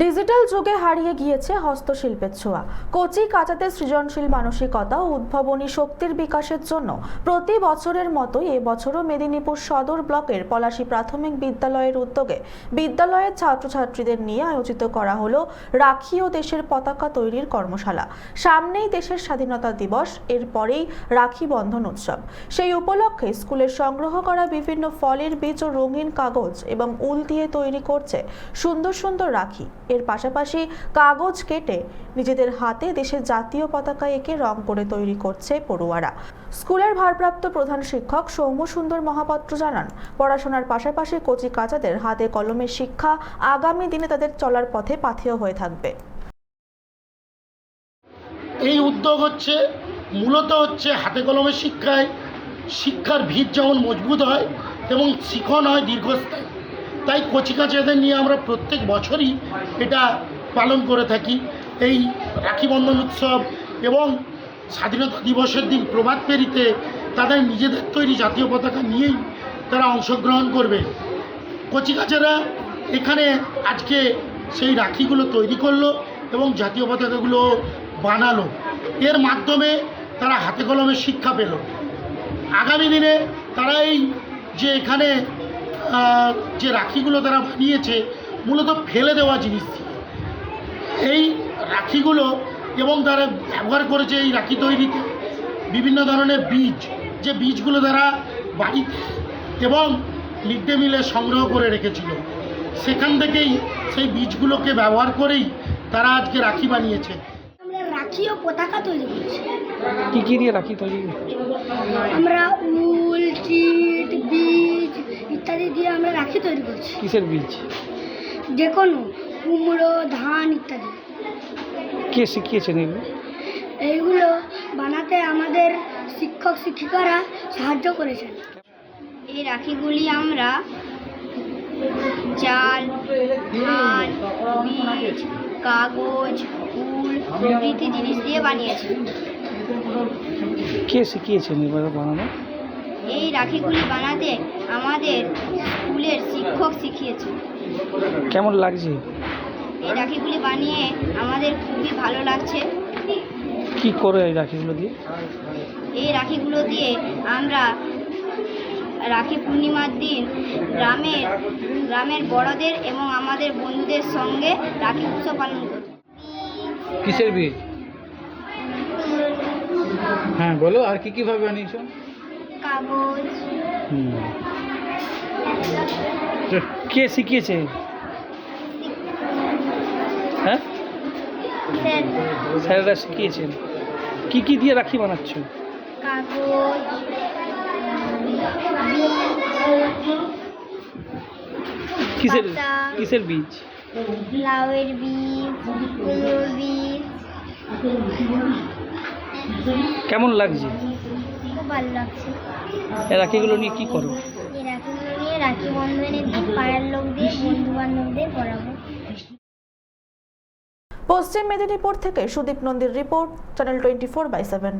Digital যুগে হারিয়ে গিয়েছে হস্তশিল্পের ছোঁয়া। কচি কাঁচাতে সৃজনশীল মানসিকতা ও উদ্ভাবনী শক্তির বিকাশের জন্য প্রতি বছরের মতোই এবছরও মেদিনীপুর সদর ব্লকের পলাশী প্রাথমিক বিদ্যালয়ের উদ্যোগে বিদ্যালয়ের ছাত্রছাত্রীদের নিয়ে আয়োজিত করা হলো রাখি ও দেশের পতাকা তৈরির কর্মশালা। সামনেই দেশের স্বাধীনতা দিবস এরপরেই রাখি বন্ধন উৎসব। সেই উপলক্ষে স্কুলের সংগ্রহ করা বিভিন্ন ফলের বীজ ও রঙিন কাগজ এবং উল দিয়ে তৈরি করছে সুন্দর সুন্দর রাখি। এর পাশাপাশি কাগজ কেটে নিজেদের হাতে দেশের জাতীয় পতাকা এঁকে রং করে তৈরি করছে পড়ুয়ারা। স্কুলের ভারপ্রাপ্ত প্রধান শিক্ষক সৌম্য সুন্দর মহাপাত্র জানান, পড়াশোনার পাশাপাশি কচি কাচাদের হাতে কলমের শিক্ষা আগামী দিনে তাদের চলার পথে পাথেয় হয়ে থাকবে। এই উদ্যোগ হচ্ছে, মূলত হচ্ছে হাতে কলমের শিক্ষায়। শিক্ষার ভিত যেমন মজবুত হয় এবং শিখন হয় দীর্ঘস্থায়ী। তাই কচিকাচাদের নিয়ে আমরা প্রত্যেক বছরই এটা পালন করে থাকি। এই রাখি বন্ধন উৎসব এবং স্বাধীনতা দিবসের দিন প্রভাত পেরিতে তাদের নিজেদের তৈরি জাতীয় পতাকা নিয়েই তারা অংশগ্রহণ করবে। কচিকাচারা এখানে আজকে সেই রাখিগুলো তৈরি করল এবং জাতীয় পতাকাগুলো বানালো। এর মাধ্যমে তারা হাতে কলমে শিক্ষা পেল। আগামী দিনে তারা এই যে এখানে যে রাখিগুলো তারা বানিয়েছে মূলত ফেলে দেওয়া জিনিস এই রাখিগুলো এবং তারা ব্যবহার করেছে এই রাখি তৈরিতে। বিভিন্ন ধরনের বীজ যে বীজগুলো তারা বাড়িতে এবং মিড ডে মিলে সংগ্রহ করে রেখেছিল। সেখান থেকেই সেই বীজগুলোকে ব্যবহার করেই তারা আজকে রাখি বানিয়েছে। রাখি ও পতাকা তৈরি করছি। কি কি দিয়ে রাখি তৈরি আমরা উল চিট বীজ ইত্যাদি দিয়ে আমরা রাখি তৈরি করছি কিসের বীজ? যে কোনো কুমড়ো ধান ইত্যাদি। কে শিখিয়েছেন এগুলো? এইগুলো বানাতে আমাদের শিক্ষক শিক্ষিকারা সাহায্য করেছেন। এই রাখিগুলি আমরা চাল ধান বীজ কাগজ উল প্রভৃতি জিনিস দিয়ে বানিয়েছি। কে শিখিয়েছেন এবার বানানো? এই রাখিগুলি বানাতে আমাদের স্কুলের শিক্ষক শিখিয়েছে। কেমন লাগছে? এই রাখিগুলি বানিয়ে আমাদের খুবই ভালো লাগছে। কি করে এই রাখিগুলো দিয়ে? এই রাখিগুলো দিয়ে আমরা রাখি পূর্ণিমার দিন গ্রামের গ্রামের বড়দের এবং আমাদের বন্ধুদের সঙ্গে রাখি উৎসব পালন করি কিসের বীজ? হ্যাঁ বলো আর কি কীভাবে বানিয়েছো? কাগজ। হুম। কে শিখিয়েছে? হ্যাঁ? স্যারেরা শিখিয়েছেন। কি কি দিয়ে রাখি বানাচ্ছ? কিসের কিসের বীজ? লাউয়ের বীজ কুমড়োর বীজ। কেমন লাগছে? খুব ভালো লাগছে। রাখিগুলো নিয়ে কি করো? রাখি বন্ধনের দিন পাড়ার লোকদের বন্ধু বান্ধবদের পড়াবো পশ্চিম মেদিনীপুর থেকে Sudip নন্দীর report channel twenty four by seven